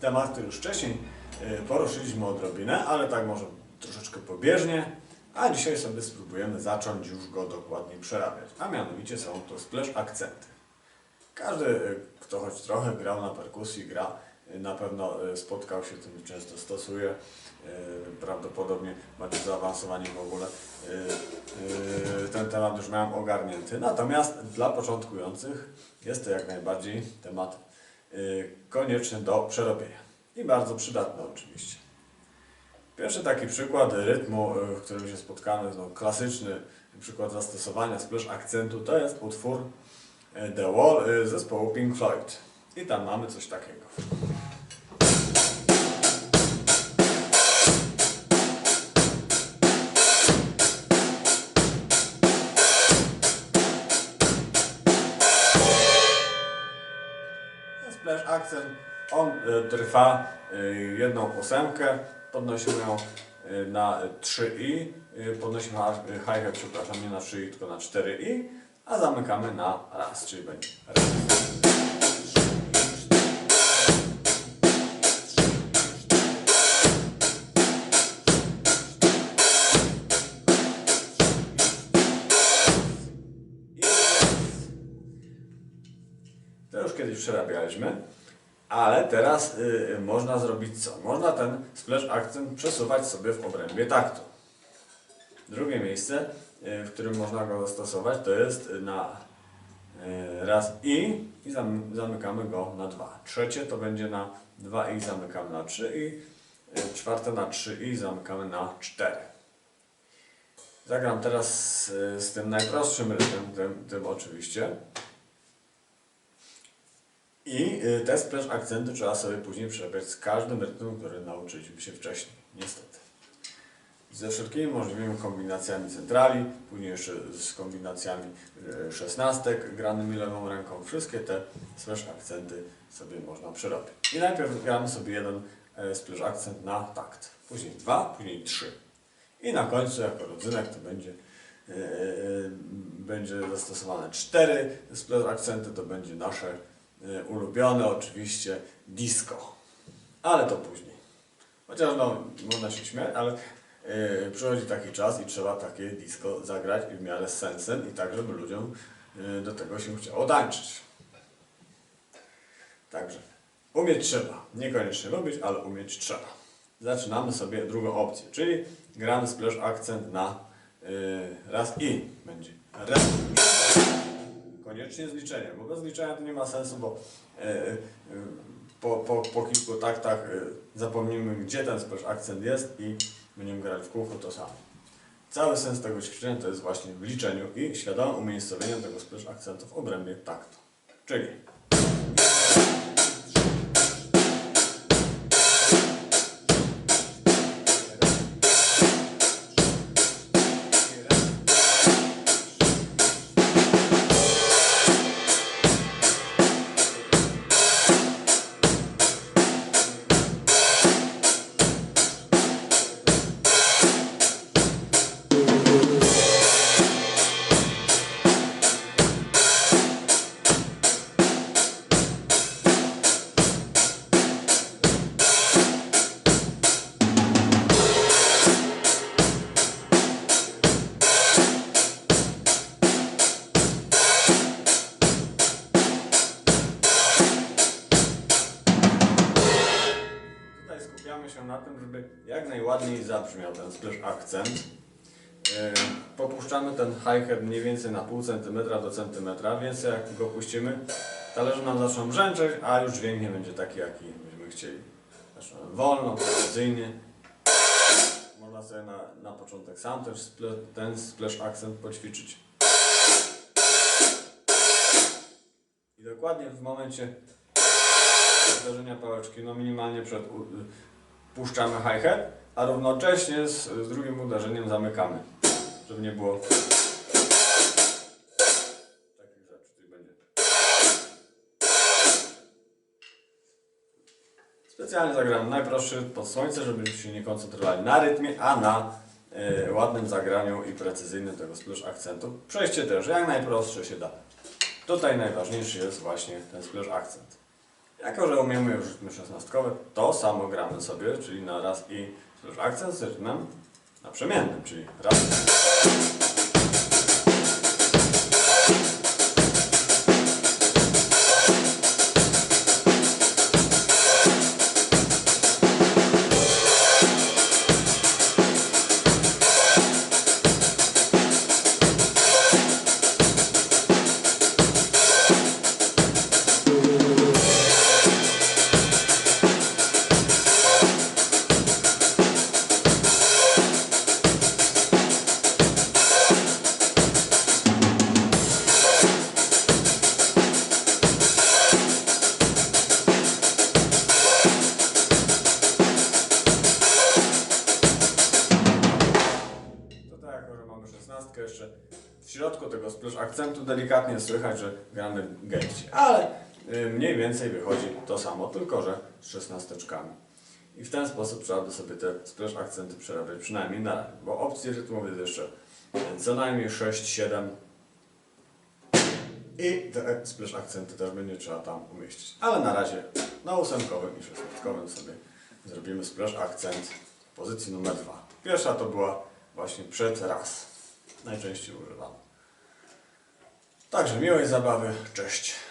temat, który już wcześniej y, poruszyliśmy odrobinę, ale tak może troszeczkę pobieżnie, a dzisiaj sobie spróbujemy zacząć już go dokładniej przerabiać, a mianowicie są to splash akcenty. Każdy, y, kto choć trochę grał na perkusji, gra, y, na pewno spotkał się tym, często stosuje. Prawdopodobnie macie zaawansowanie w ogóle. Ten temat już miałem ogarnięty. Natomiast dla początkujących jest to jak najbardziej temat konieczny do przerobienia. I bardzo przydatny oczywiście. Pierwszy taki przykład rytmu, y, w którym się spotkamy, no, klasyczny przykład zastosowania splash akcentu, to jest utwór y, The Wall y, zespołu Pink Floyd. I tam mamy coś takiego. Splash akcent, on y, trwa y, jedną ósemkę, podnosimy ją y, na 3i, y, podnosimy ha- hi-hat, przepraszam, nie na 3i, tylko na 4i, a zamykamy na raz, czyli będzie raz. Kiedyś przerabialiśmy, ale teraz y, można zrobić co? Można ten splash akcent przesuwać sobie w obrębie taktu. Drugie miejsce, y, w którym można go zastosować, to jest na y, raz i i zam, zamykamy go na dwa. Trzecie to będzie na 2 i zamykamy na 3 i y, czwarte na 3 i zamykamy na 4. Zagram teraz y, z tym najprostszym rytmem, tym, tym oczywiście. I y, te splash akcenty trzeba sobie później przerabiać z każdym rytmem, który nauczyliśmy się wcześniej, niestety. Ze wszelkimi możliwymi kombinacjami centrali, później jeszcze z kombinacjami y, szesnastek granymi lewą ręką. Wszystkie te splash akcenty sobie można przerobić. I najpierw gramy sobie jeden e, splash akcent na takt, później dwa, później trzy. I na końcu jako rodzynek to będzie będzie zastosowane cztery splash akcenty, to będzie nasze ulubione oczywiście disco. Ale to później. Chociaż no, można się śmiać, ale e, przychodzi taki czas i trzeba takie disco zagrać w miarę z sensem i tak, żeby ludziom e, do tego się chciało tańczyć. Także umieć trzeba. Niekoniecznie lubić, ale umieć trzeba. Zaczynamy sobie drugą opcję, czyli gramy splash akcent na y, raz i będzie raz. Koniecznie z bo bez liczenia to nie ma sensu, bo y, y, po, po, po kilku taktach y, zapomnimy, gdzie ten splash akcent jest i będziemy grać w kółko to samo. Cały sens tego ćwiczenia to jest właśnie w liczeniu i świadomym umiejscowieniem tego splash akcentu w obrębie taktu. Czyli skupiamy się na tym, żeby jak najładniej zabrzmiał ten splash akcent. Yy, Popuszczamy ten hi-hat mniej więcej na pół centymetra do centymetra, więc jak go puścimy, talerze nam zaczną brzęczeć, a już dźwięk nie będzie taki, jaki byśmy chcieli. Zaczynamy wolno, precyzyjnie. Można sobie na, na początek sam też ten splash akcent poćwiczyć. I dokładnie w momencie uderzenia pałeczki, no minimalnie przed puszczamy hi-hat, a równocześnie z, z drugim uderzeniem zamykamy, żeby nie było takich rzeczy, czyli będzie specjalnie zagrałem najprostszy pod słońce, żebyśmy się nie koncentrowali na rytmie, a na y, ładnym zagraniu i precyzyjnym tego splash akcentu. Przejście też jak najprostsze się da. Tutaj najważniejszy jest właśnie ten splash akcent. Jako, że umiemy już rytmy szesnastkowe, to samo gramy sobie, czyli na raz i akcent z rytmem naprzemiennym, czyli raz. Splash akcentu delikatnie słychać, że gramy gęściej. Ale y, mniej więcej wychodzi to samo, tylko że z szesnasteczkami. I w ten sposób trzeba by sobie te splash akcenty przerabiać przynajmniej na razie, bo opcji rytmowych jest jeszcze y, co najmniej 6, 7 i te splash akcenty też będzie trzeba tam umieścić. Ale na razie na ósemkowym i szesnastkowym sobie zrobimy splash akcent w pozycji numer dwa. Pierwsza to była właśnie przed raz. Najczęściej używam. Także miłej zabawy. Cześć.